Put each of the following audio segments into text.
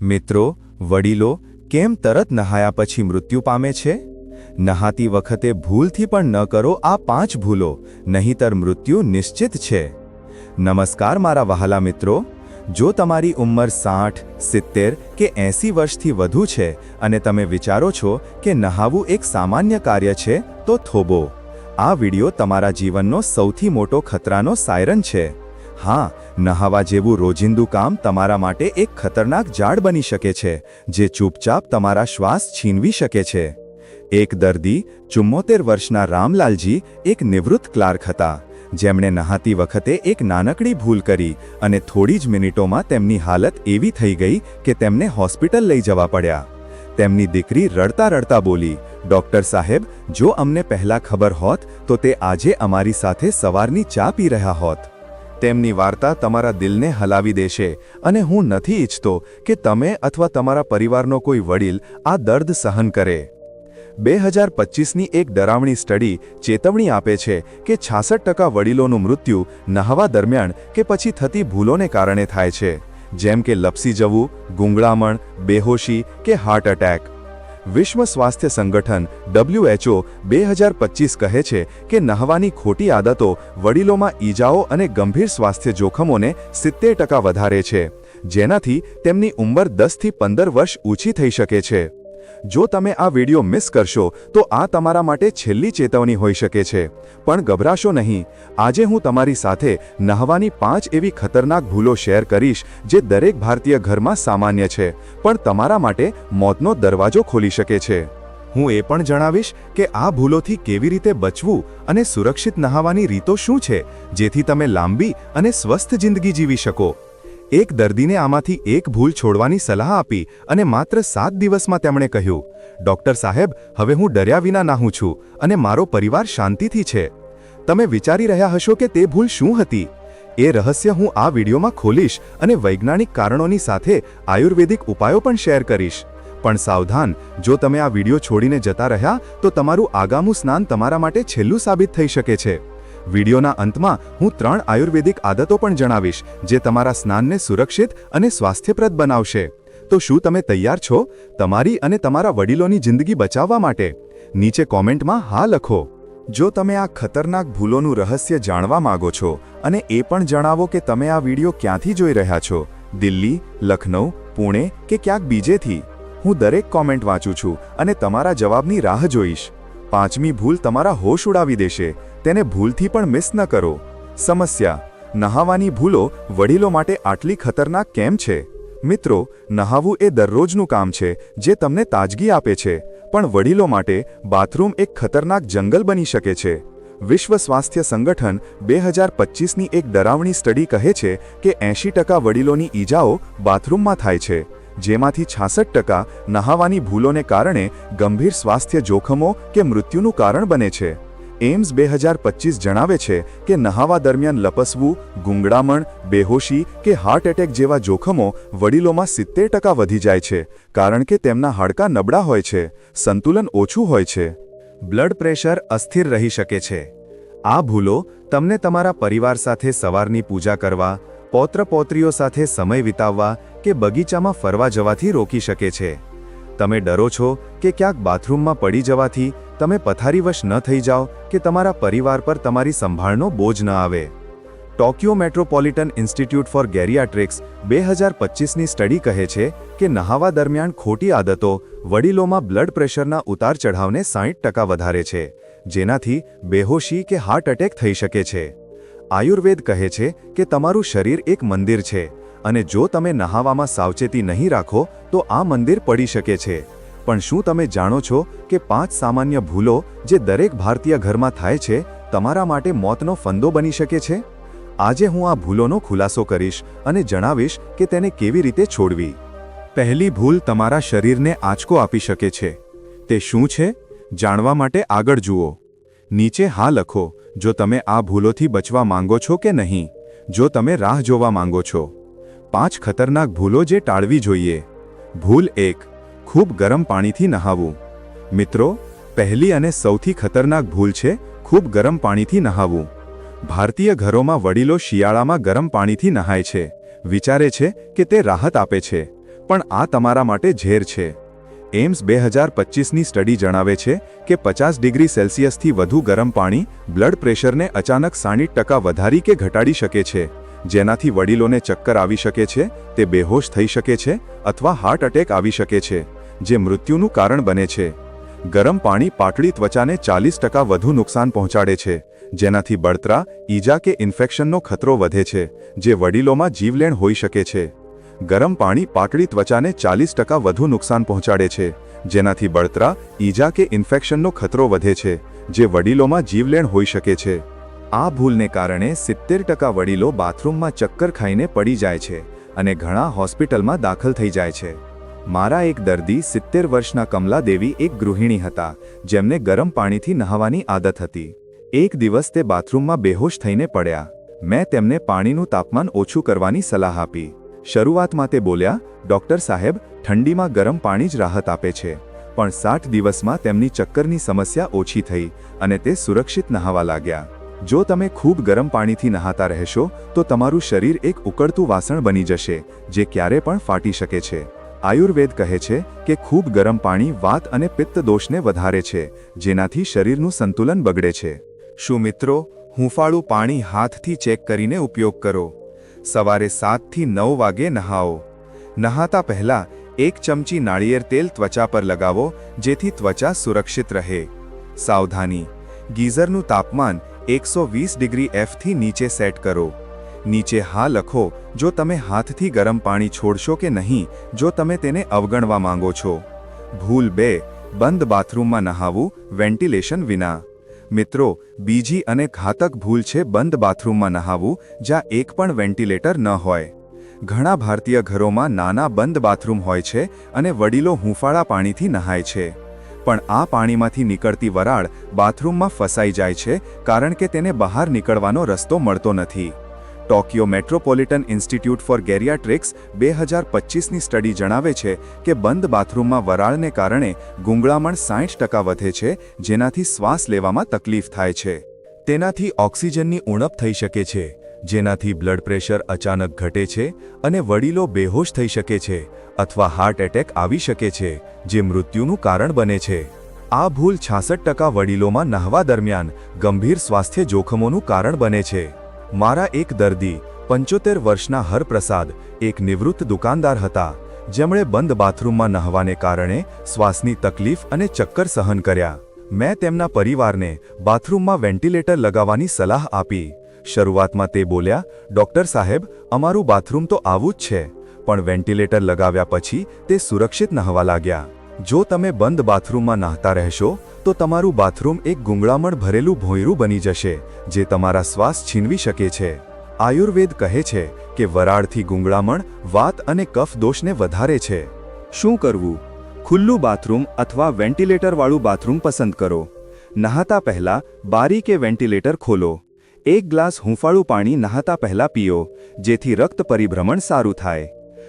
મિત્રો, વડીલો, કેમ તરત નહાયા પછી મૃત્યુ પામે છે? નહાતી વખતે ભૂલથી પણ ન કરો આ પાંચ ભૂલો, નહીંતર મૃત્યુ નિશ્ચિત છે. નમસ્કાર મારા વહાલા મિત્રો. જો તમારી ઉંમર સાઠ, સિત્તેર કે એંસી વર્ષથી વધુ છે અને તમે વિચારો છો કે નહાવું એક સામાન્ય કાર્ય છે, તો થોબો આ વિડિયો તમારા જીવનનો સૌથી મોટો ખતરાનો સાયરન છે. હા, નહાવા જેવું રોજિંદુ કામ તમારા માટે એક ખતરનાક ઝાડ બની શકે છે, જે ચૂપચાપ તમારા શ્વાસ છીનવી શકે છે. એક દર્દી, ચુમ્મોતેર વર્ષના રામલાલજી, એક નિવૃત્ત ક્લાર્ક હતા. જેમણે નહાતી વખતે એક નાનકડી ભૂલ કરી અને થોડી જ મિનિટોમાં તેમની હાલત એવી થઈ ગઈ કે તેમને હોસ્પિટલ લઈ જવા પડ્યા. તેમની દીકરી રડતા રડતા બોલી, ડૉક્ટર સાહેબ, જો અમને પહેલાં ખબર હોત તો તે આજે અમારી સાથે સવારની ચા પી રહ્યા હોત. તેમની વાર્તા તમારા દિલને હલાવી દેશે અને હું નથી ઈચ્છતો કે તમે અથવા તમારા પરિવારનો કોઈ વડીલ આ દર્દ સહન કરે. બે હજાર પચીસની એક ડરાવણી સ્ટડી ચેતવણી આપે છે કે છાસઠ ટકા વડીલોનું મૃત્યુ નહાવા દરમિયાન કે પછી થતી ભૂલોને કારણે થાય છે. જેમ કે લપસી જવું, ગુંગળામણ, બેહોશી કે હાર્ટ એટેક. વિશ્વ સ્વાસ્થ્ય સંગઠન ડબ્લ્યુએચઓ બે હજાર પચીસ કહે છે કે નહાવાની ખોટી આદતો વડીલોમાં ઈજાઓ અને ગંભીર સ્વાસ્થ્ય જોખમોને સિત્તેર ટકા વધારે છે. જેનાથી તેમની ઉંમર દસથી પંદર વર્ષ ઓછી થઈ શકે છે. જો તમે આ વિડિયો મિસ કરશો, તો આ તમારા માટે છેલ્લી ચેતવણી હોઈ શકે છે. પણ ગભરાશો નહીં. આજે હું તમારી સાથે નહાવાની પાંચ એવી ખતરનાક ભૂલો શેર કરીશ, જે દરેક ભારતીય ઘરમાં સામાન્ય છે, પણ તમારા માટે મોતનો દરવાજો ખોલી શકે છે. હું એ પણ જણાવીશ કે આ ભૂલોથી કેવી રીતે બચવું અને સુરક્ષિત નહાવાની રીતો શું છે, જેથી તમે લાંબી અને સ્વસ્થ જિંદગી જીવી શકો. એક દર્દીને આમાંથી એક ભૂલ છોડવાની સલાહ આપી અને માત્ર સાત દિવસમાં તેમણે કહ્યું, ડૉક્ટર સાહેબ, હવે હું ડર્યા વિના નાહું છું અને મારો પરિવાર શાંતિથી છે. તમે વિચારી રહ્યા હશો કે તે ભૂલ શું હતી? એ રહસ્ય હું આ વિડીયોમાં ખોલીશ અને વૈજ્ઞાનિક કારણોની સાથે આયુર્વેદિક ઉપાયો પણ શેર કરીશ. પણ સાવધાન, જો તમે આ વીડિયો છોડીને જતા રહ્યા, તો તમારું આગામું સ્નાન તમારા માટે છેલ્લું સાબિત થઈ શકે છે. વિડીયોના અંતમાં હું ત્રણ આયુર્વેદિક આદતો પણ જણાવીશ, જે તમારા સ્નાનને સુરક્ષિત અને સ્વાસ્થ્યપ્રદ બનાવશે. તો શું તમે તૈયાર છો? તમારી અને તમારા વડીલોની જિંદગી બચાવવા માટે? નીચે કોમેન્ટમાં હા લખો. જો તમે આ ખતરનાક ભૂલોનું રહસ્ય જાણવા માંગો છો અને એ પણ જણાવો કે તમે આ વીડિયો ક્યાંથી જોઈ રહ્યા છો, દિલ્હી લખનઉ પુણે કે ક્યાંક બીજેથી, હું દરેક કોમેન્ટ વાંચું છું અને તમારા જવાબની રાહ જોઈશ. પાંચમી ભૂલ તમારા હોશ ઉડાવી દેશે. તેને ભૂલથી પણ મિસ ન કરો. સમસ્યા, નહાવાની ભૂલો વડીલો માટે આટલી ખતરનાક કેમ છે? મિત્રો, નહાવું એ દરરોજનું કામ છે, જે તમને તાજગી આપે છે. પણ વડીલો માટે બાથરૂમ એક ખતરનાક જંગલ બની શકે છે. વિશ્વ સ્વાસ્થ્ય સંગઠન બે હજાર પચીસની એક ડરાવણી સ્ટડી કહે છે કે એંશી ટકા વડીલોની ઈજાઓ બાથરૂમમાં થાય છે. જેમાંથી છાસઠ ટકા નહાવાની ભૂલોને કારણે ગંભીર સ્વાસ્થ્ય જોખમો કે મૃત્યુનું કારણ બને છે. એમ્સ બે હજાર પચીસ જણાવે છે કે નહાવા દરમિયાન લપસવું, ગુંગળામણ, બેહોશી કે હાર્ટ એટેક જેવા જોખમો વડીલોમાં સિત્તેર ટકા વધી જાય છે, કારણ કે તેમના હાડકાં નબળા હોય છે, સંતુલન ઓછું હોય છે. બ્લડ પ્રેશર અસ્થિર રહી શકે છે. આ ભૂલો તમને તમારા પરિવાર સાથે સવારની પૂજા કરવા પૌત્ર પૌત્રીઓ સાથે સમય વિતાવવા કે બગીચામાં ફરવા જવાથી રોકી શકે છે. તમે ડરો છો કે ક્યાંક બાથરૂમમાં પડી જવાથી તમે પથારીવશ ન થઈ જાઓ કે તમારા પરિવાર પર તમારી સંભાળનો બોજ ન આવે. Tokyo Metropolitan Institute for Geriatrics બે હજાર પચીસની સ્ટડી કહે છે કે નહાવા દરમિયાન ખોટી આદતો વડીલોમાં બ્લડ પ્રેશરના ઉતાર ચઢાવને સાહીઠ ટકા વધારે છે, જેનાથી બેહોશી કે હાર્ટ એટેક થઈ શકે છે. આયુર્વેદ કહે છે કે તમારું શરીર એક મંદિર છે અને જો તમે નહાવામાં સાવચેતી નહીં રાખો, તો આ મંદિર પડી શકે છે. પણ શું તમે જાણો છો કે પાંચ સામાન્ય ભૂલો જે દરેક ભારતીય ઘરમાં થાય છે, તમારા માટે મોતનો ફંદો બની શકે છે? આજે હું આ ભૂલોનો ખુલાસો કરીશ અને જણાવીશ કે તેને કેવી રીતે છોડવી. પહેલી ભૂલ તમારા શરીરને આંચકો આપી શકે છે. તે શું છે? જાણવા માટે આગળ જુઓ. નીચે હા લખો, જો તમે આ ભૂલોથી બચવા માંગો છો કે નહીં? જો તમે રાહ જોવા માંગો છો. પાંચ ખતરનાક ભૂલો જે ટાળવી જોઈએ. ભૂલ એક, ખૂબ ગરમ પાણીથી નહાવું. મિત્રો, પહેલી અને સૌથી ખતરનાક ભૂલ છે, ખૂબ ગરમ પાણીથી નહાવું. ભારતીય ઘરોમાં વડીલો શિયાળામાં ગરમ પાણીથી નહાય છે. વિચારે છે કે તે રાહત આપે છે. પણ આ તમારા માટે ઝેર છે. એમ્સ બે હજાર પચીસની સ્ટડી જણાવે છે કે પચાસ ડિગ્રી સેલ્સિયસથી વધુ ગરમ પાણી બ્લડ પ્રેશરને અચાનક સાઠ ટકા વધારી કે ઘટાડી શકે છે. જેનાથી વડીલોને ચક્કર આવી શકે છે, તે બેહોશ થઈ શકે છે અથવા હાર્ટ એટેક આવી શકે છે, જે મૃત્યુનું કારણ બને છે. ગરમ પાણી પાટળી ત્વચાને ચાલીસ ટકા વધુ નુકસાન પહોંચાડે છે, જેનાથી બળતરા, ઈજા કે ઇન્ફેક્શનનો ખતરો વધે છે, જે વડીલોમાં જીવલેણ હોઈ શકે છે. ગરમ પાણી પાતળી ત્વચાને ચાલીસ ટકા વધુ નુકસાન પહોંચાડે છે. જેનાથી બળતરા, ઈજા કે ઇન્ફેક્શનનો ખતરો વધે છે, જે વડીલોમાં જીવલેણ હોઈ શકે છે. આ ભૂલને કારણે સિત્તેર ટકા વડીલો બાથરૂમમાં ચક્કર ખાઈને પડી જાય છે અને ઘણા હોસ્પિટલમાં દાખલ થઈ જાય છે. મારા એક દર્દી સિત્તેર વર્ષના કમલા દેવી એક ગૃહિણી હતા, જેમને ગરમ પાણીથી નહાવાની આદત હતી. એક દિવસ તે બાથરૂમમાં બેહોશ થઈને પડ્યા. મેં તેમને પાણીનું તાપમાન ઓછું કરવાની સલાહ આપી. શરૂઆતમાં તે બોલ્યા, ડૉક્ટર સાહેબ, ઠંડીમાં ગરમ પાણી જ રાહત આપે છે. પણ સાઠ દિવસમાં તેમની ચક્કરની સમસ્યા ઓછી થઈ અને તે સુરક્ષિત નહાવા લાગ્યા. જો તમે ખૂબ ગરમ પાણીથી નહાતા રહેશો, તો તમારું શરીર એક ઉકળતું વાસણ બની જશે, જે ક્યારે પણ ફાટી શકે છે. આયુર્વેદ કહે છે કે ખૂબ ગરમ પાણી વાત અને પિત્ત દોષને વધારે છે, જેનાથી શરીરનું સંતુલન બગડે છે. શું મિત્રો, હુંફાળું પાણી હાથથી ચેક કરીને ઉપયોગ કરો. સવારે સાતથી નવ વાગે નહાઓ. નહાતા પહેલાં એક ચમચી નાળિયેર તેલ ત્વચા પર લગાવો, જેથી ત્વચા સુરક્ષિત રહે. સાવધાની. ગીઝરનું તાપમાન એકસો વીસ ડિગ્રી એફથી નીચે સેટ કરો. નીચે હા લખો, જો તમે હાથથી ગરમ પાણી છોડશો કે નહીં, જો તમે તેને અવગણવા માંગો છો. ભૂલ બે, બંધ બાથરૂમમાં નહાવું, વેન્ટિલેશન વિના. મિત્રો, બીજી અને ઘાતક ભૂલ છે બંધ બાથરૂમમાં નહાવું, જ્યાં એક પણ વેન્ટિલેટર ન હોય. ઘણા ભારતીય ઘરોમાં નાના બંધ બાથરૂમ હોય છે અને વડીલો હુંફાળા પાણીથી નહાય છે. પણ આ પાણીમાંથી નીકળતી વરાળ બાથરૂમમાં ફસાઈ જાય છે, કારણ કે તેને બહાર નીકળવાનો રસ્તો મળતો નથી. Tokyo Metropolitan Institute for Geriatrics બે હજાર પચીસની સ્ટડી જણાવે છે કે બંધ બાથરૂમમાં વરાળને કારણે ગુંગળામણ સાઠ ટકા વધે છે, જેનાથી શ્વાસ લેવામાં તકલીફ થાય છે. તેનાથી ઓક્સિજનની ઉણપ થઈ શકે છે, જેનાથી બ્લડ પ્રેશર અચાનક ઘટે છે અને વડીલો બેહોશ થઈ શકે છે અથવા હાર્ટ એટેક આવી શકે છે, જે મૃત્યુનું કારણ બને છે. આ ભૂલ છાસઠ ટકા વડીલોમાં નહાવા દરમિયાન ગંભીર સ્વાસ્થ્ય જોખમોનું કારણ બને છે. મારા એક દર્દી, પંચોતેર વર્ષના હરપ્રસાદ, એક નિવૃત્ત દુકાનદાર હતા. જેમણે બંધ બાથરૂમમાં નહાવાને કારણે શ્વાસની તકલીફ અને ચક્કર સહન કર્યા. મેં તેમના પરિવારને બાથરૂમમાં વેન્ટિલેટર લગાવવાની સલાહ આપી. શરૂઆતમાં તે બોલ્યા, ડૉક્ટર સાહેબ, અમારું બાથરૂમ તો આવું જ છે. પણ વેન્ટિલેટર લગાવ્યા પછી તે સુરક્ષિત નહાવા લાગ્યા. જો તમે બંધ બાથરૂમમાં નહાતા રહેશો, તો તમારું બાથરૂમ એક ગુંગળામણ ભરેલું ભોંયરું બની જશે, જે તમારા શ્વાસ છીનવી શકે છે. આયુર્વેદ કહે છે કે વરાળથી ગુંગળામણ વાત અને કફ દોષને વધારે છે. શું કરવું? ખુલ્લું બાથરૂમ અથવા વેન્ટિલેટરવાળું બાથરૂમ પસંદ કરો. નહાતા પહેલા બારી કે વેન્ટિલેટર ખોલો. એક ગ્લાસ હૂંફાળું પાણી નહાતા પહેલા પીઓ, જેથી રક્ત પરિભ્રમણ સારું થાય.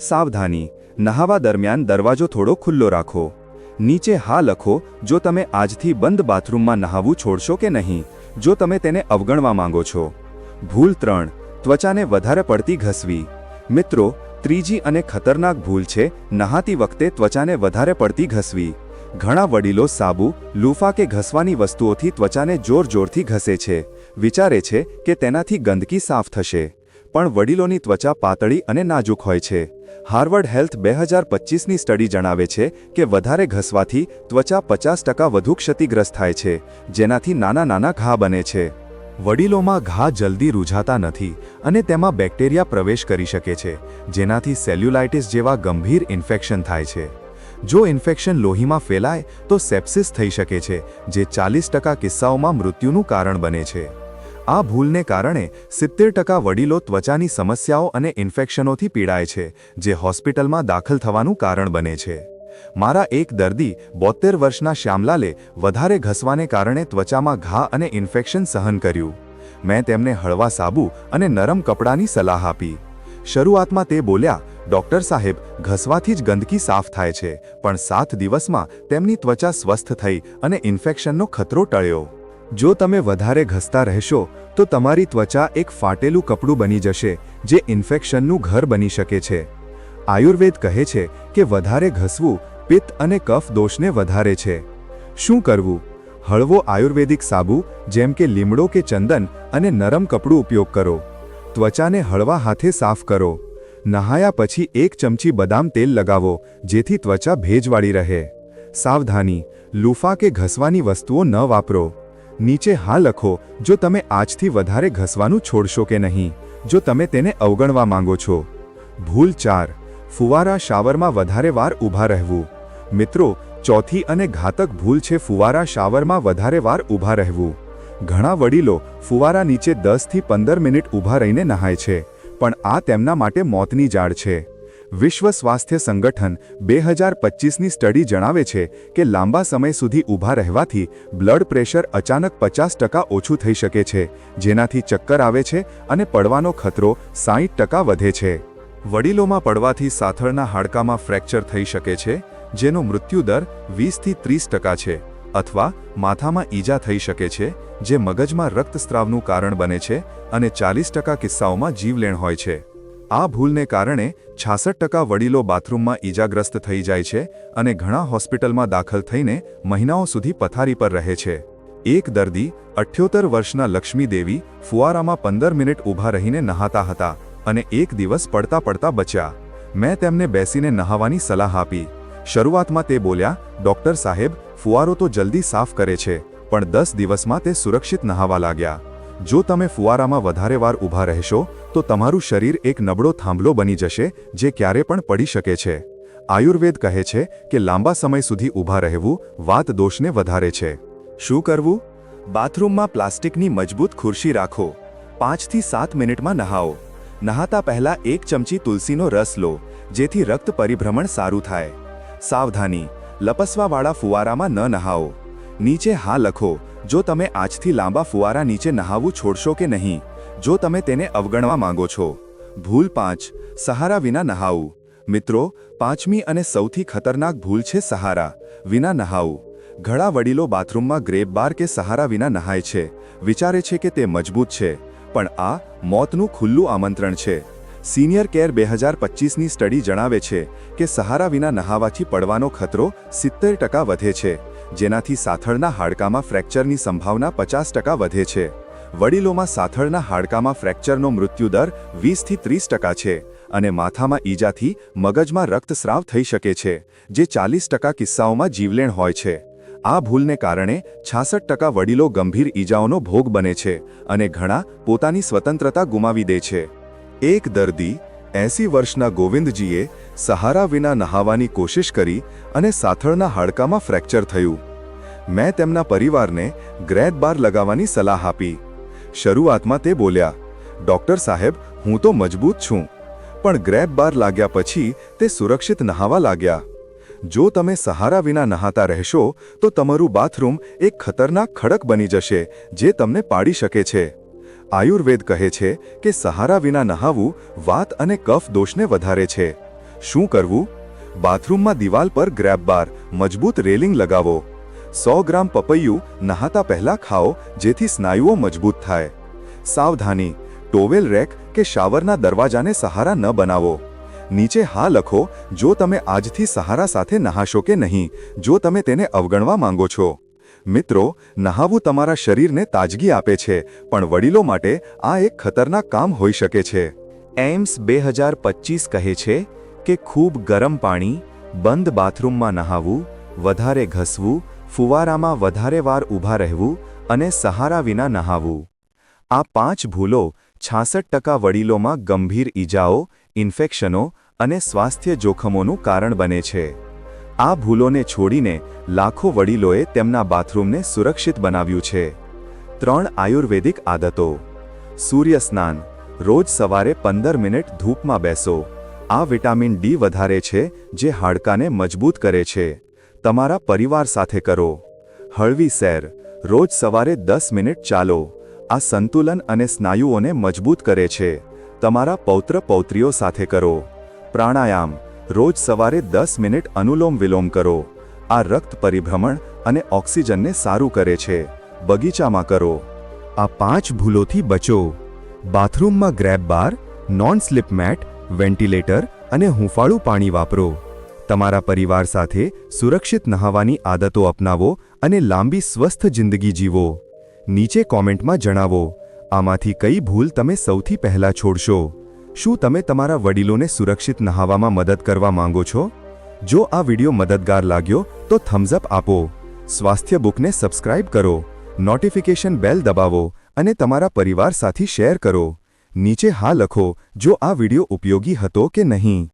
સાવધાની નહાવા દરમિયાન દરવાજો થોડો ખુલ્લો રાખો. નીચે હા લખો, જો તમે આજથી બંધ બાથરૂમમાં નહાવું છોડશો કે નહીં, જો તમે તેને અવગણવા માંગો છો. ભૂલ ત્રણ, ત્વચાને વધારે પડતી ઘસવી. મિત્રો, ત્રીજી અને ખતરનાક ભૂલ છે, નહાતી વખતે ત્વચાને વધારે પડતી ઘસવી. ઘણા વડીલો સાબુ, લૂફા કે ઘસવાની વસ્તુઓથી ત્વચાને જોર જોરથી ઘસે છે. વિચારે છે કે તેનાથી ગંદકી સાફ થશે. પણ વડીલોની ત્વચા પાતળી અને નાજુક હોય છે. હાર્વર્ડ હેલ્થ બે હજાર પચીસની સ્ટડી જણાવે છે કે વધારે ઘસવાથી ત્વચા પચાસ ટકા વધુ ક્ષતિગ્રસ્ત થાય છે, જેનાથી નાના નાના ઘા બને છે. વડીલોમાં ઘા જલ્દી રૂઝાતા નથી અને તેમાં બેક્ટેરિયા પ્રવેશ કરી શકે છે, જેનાથી સેલ્યુલાઇટિસ જેવા ગંભીર ઇન્ફેક્શન થાય છે. જો ઇન્ફેક્શન લોહીમાં ફેલાય, તો સેપ્સિસ થઈ શકે છે, જે ચાલીસ ટકા કિસ્સાઓમાં મૃત્યુનું કારણ બને છે. આ ભૂલને કારણે સિત્તેર ટકા વડીલો ત્વચાની સમસ્યાઓ અને ઇન્ફેક્શનોથી પીડાય છે, જે હોસ્પિટલમાં દાખલ થવાનું કારણ બને છે. મારા એક દર્દી બોતેર વર્ષના શ્યામલાલે વધારે ઘસવાને કારણે ત્વચામાં ઘા અને ઇન્ફેક્શન સહન કર્યું. મેં તેમને હળવા સાબુ અને નરમ કપડાની સલાહ આપી. શરૂઆતમાં તે બોલ્યા, ડૉક્ટર સાહેબ, ઘસવાથી જ ગંદકી સાફ થાય છે, પણ સાત દિવસમાં તેમની ત્વચા સ્વસ્થ થઈ અને ઇન્ફેક્શનનો ખતરો ટળ્યો. જો તમે વધારે ઘસતા રહેશો તો તમારી ત્વચા એક ફાટેલું કપડું બની જશે, જે ઇન્ફેક્શનનું ઘર બની શકે છે. આયુર્વેદ કહે છે કે વધારે ઘસવું પિત્ત અને કફ દોષને વધારે છે. શું કરવું? હળવો આયુર્વેદિક સાબુ, જેમ કે લીમડો કે ચંદન અને નરમ કપડું ઉપયોગ કરો. ત્વચાને હળવા હાથે સાફ કરો. નહાયા પછી એક ચમચી બદામ તેલ લગાવો, જેથી ત્વચા ભેજવાળી રહે. સાવધાની, લૂફા કે ઘસવાની વસ્તુઓ ન વાપરો. નીચે હા લખો, જો તમે આજથી વધારે ઘસવાનું છોડશો કે નહીં, જો તમે તેને અવગણવા માંગો છો. ભૂલ ચાર, ફુવારા શાવરમાં વધારે વાર ઊભા રહેવું. મિત્રો, ચોથી અને ઘાતક ભૂલ છે ફુવારા શાવરમાં વધારે વાર ઊભા રહેવું. ઘણા વડીલો ફુવારા નીચે દસથી પંદર મિનિટ ઊભા રહીને નહાય છે, પણ આ તેમના માટે મોતની જાળ છે. વિશ્વ સ્વાસ્થ્ય સંગઠન બે હજાર પચીસની સ્ટડી જણાવે છે કે લાંબા સમય સુધી ઊભા રહેવાથી બ્લડ પ્રેશર અચાનક પચાસ ટકા ઓછું થઈ શકે છે, જેનાથી ચક્કર આવે છે અને પડવાનો ખતરો સાહીઠ ટકા વધે છે. વડીલોમાં પડવાથી સાથળના હાડકામાં ફ્રેક્ચર થઈ શકે છે, જેનો મૃત્યુદર વીસથી ત્રીસ ટકા છે, અથવા માથામાં ઈજા થઈ શકે છે, જે મગજમાં રક્તસ્રાવનું કારણ બને છે અને ચાલીસ ટકા કિસ્સાઓમાં જીવલેણ હોય છે. આ ભૂલને કારણે છાસઠ ટકા વડીલો બાથરૂમમાં ઈજાગ્રસ્ત થઈ જાય છે અને ઘણા હોસ્પિટલમાં દાખલ થઈને મહિનાઓ સુધી પથારી પર રહે છે. એક દર્દી, અઠ્યોતર વર્ષના લક્ષ્મીદેવી ફુવારામાં પંદર મિનિટ ઊભા રહીને નહાતા હતા અને એક દિવસ પડતા પડતા બચ્યા. મેં તેમને બેસીને નહાવાની સલાહ આપી. શરૂઆતમાં તે બોલ્યા, ડૉક્ટર સાહેબ, ફુવારો તો જલ્દી સાફ કરે છે, પણ દસ દિવસમાં તે સુરક્ષિત નહાવા લાગ્યા. જો તમે ફુવારામાં વધારે વાર ઊભા રહેશો, તો તમારું શરીર એક નબળો થાંભલો બની જશે, જે ક્યારે પણ પડી શકે છે. આયુર્વેદ કહે છે કે લાંબા સમય સુધી ઊભા રહેવું વાત દોષને વધારે છે. શું કરવું? બાથરૂમમાં પ્લાસ્ટિકની મજબૂત ખુરશી રાખો. પાંચથી સાત મિનિટમાં નહાઓ. નહાતા પહેલા એક ચમચી તુલસીનો રસ લો, જેથી રક્ત પરિભ્રમણ સારું થાય. સાવધાની, લપસવાવાળા ફુવારામાં ન નહાઓ. નીચે હા લખો જો તમે આજથી લાંબા ફુવારા નીચે નહાવું છોડશો કે નહીં, જો તમે તેને અવગણવા માંગો છો, ભૂલ પાંચ, સહારા વિના નહાવું. મિત્રો, પાંચમી અને સૌથી ખતરનાક ભૂલ છે સહારા વિના નહાવું. ઘણા વડીલો બાથરૂમમાં ગ્રેપ બાર કે સહારા વિના નહાય છે, વિચારે છે કે તે મજબૂત છે, પણ આ મોતનું ખુલ્લું આમંત્રણ છે. સિનિયર કેર બે હજાર પચીસની સ્ટડી જણાવે છે કે સહારા વિના નહાવાથી પડવાનો ખતરો સિત્તેર ટકા વધે છે. જેનાથી સાથળના હાડકામાં ફ્રેક્ચરની સંભાવના પચાસ ટકા વધે છે. વડીલોમાં સાથળના હાડકામાં ફ્રેક્ચરનો મૃત્યુદર વીસથી ત્રીસ ટકા છે અને માથામાં ઈજાથી મગજમાં રક્તસ્રાવ થઈ શકે છે, જે ચાલીસ ટકા કિસ્સાઓમાં જીવલેણ હોય છે. આ ભૂલને કારણે છાસઠ ટકા વડીલો ગંભીર ઈજાઓનો ભોગ બને છે અને ઘણા પોતાની સ્વતંત્રતા ગુમાવી દે છે. એક દર્દી એંસી વર્ષના ગોવિંદજીએ સહારા વિના નહાવાની કોશિશ કરી અને સાથળના હાડકામાં ફ્રેક્ચર થયું. મેં તેમના પરિવારને ગ્રેટ બાર લગાવવાની સલાહ આપી. શરૂઆતમાં તે બોલ્યા, ડૉક્ટર સાહેબ, હું તો મજબૂત છું. પણ ગ્રેબ બાર લાગ્યા પછી તે સુરક્ષિત નહાવા લાગ્યા. જો તમે સહારા વિના નહાતા રહેશો, તો તમારું બાથરૂમ એક ખતરનાક ખડક બની જશે જે તમને પાડી શકે છે. આયુર્વેદ કહે છે કે સહારા વિના નહાવું વાત અને કફ દોષને વધારે છે. શું કરવું? બાથરૂમમાં દિવાલ પર ગ્રેબ બાર મજબૂત રેલિંગ લગાવો. સો ગ્રામ પપૈયું નહાતા પહેલા ખાઓ, જેથી સ્નાયુઓ મજબૂત થાય. સાવધાની, ટોવેલ રેક કે શાવરના દરવાજાને સહારા ન બનાવો. નીચે હા લખો, જો તમે આજથી સહારા સાથે નહાશો કે નહીં, જો તમે તેને અવગણવા માંગો છો. મિત્રો, નહાવું તમારા શરીરને તાજગી આપે છે, પણ વડીલો માટે આ એક ખતરનાક કામ હોઈ શકે છે. એમ્સ બે હજાર પચીસ કહે છે કે ખૂબ ગરમ પાણી, બંધ બાથરૂમમાં નહાવું, વધારે ઘસવું, ફુવારામાં વધારે વાર ઊભા રહેવું અને સહારા વિના નહાવું. આ પાંચ ભૂલો છાસઠ ટકા વડીલોમાં ગંભીર ઈજાઓ, ઇન્ફેક્શનો અને સ્વાસ્થ્ય જોખમોનું કારણ બને છે. આ ભૂલોને છોડીને લાખો વડીલોએ તેમના બાથરૂમને સુરક્ષિત બનાવ્યું છે. ત્રણ આયુર્વેદિક આદતો. સૂર્ય સ્નાન. રોજ સવારે પંદર મિનિટ ધૂપમાં બેસો. આ વિટામિન ડી વધારે છે, જે હાડકાને મજબૂત કરે છે. તમારા પરિવાર સાથે કરો. હળવી સેર. રોજ સવારે દસ મિનિટ ચાલો. આ સંતુલન અને સ્નાયુઓને મજબૂત કરે છે. તમારા પૌત્ર પૌત્રીઓ સાથે કરો. પ્રાણાયામ. રોજ સવારે દસ મિનિટ અનુલોમ વિલોમ કરો. આ રક્ત પરિભ્રમણ અને ઓક્સિજનને સારું કરે છે. બગીચામાં કરો. આ પાંચ ભૂલોથી બચો. બાથરૂમમાં grab bar non slip mat, ventilator અને હૂંફાળું પાણી વાપરો. તમારા પરિવાર સાથે સુરક્ષિત નહાવાની આદતો અપનાવો અને લાંબી સ્વસ્થ જિંદગી જીવો. નીચે કોમેન્ટમાં જણાવો, આમાંથી કઈ ભૂલ તમે સૌથી પહેલા છોડશો? શું તમે તમારા વડીલોને સુરક્ષિત નહાવામાં મદદ કરવા માંગો છો? જો આ વિડિયો મદદગાર લાગ્યો, તો થમ્સ અપ આપો. સ્વાસ્થ્ય બુકને સબસ્ક્રાઇબ કરો. નોટિફિકેશન બેલ દબાવો અને તમારા પરિવાર સાથે શેર કરો. નીચે હા લખો જો આ વિડિયો ઉપયોગી હતો કે નહીં.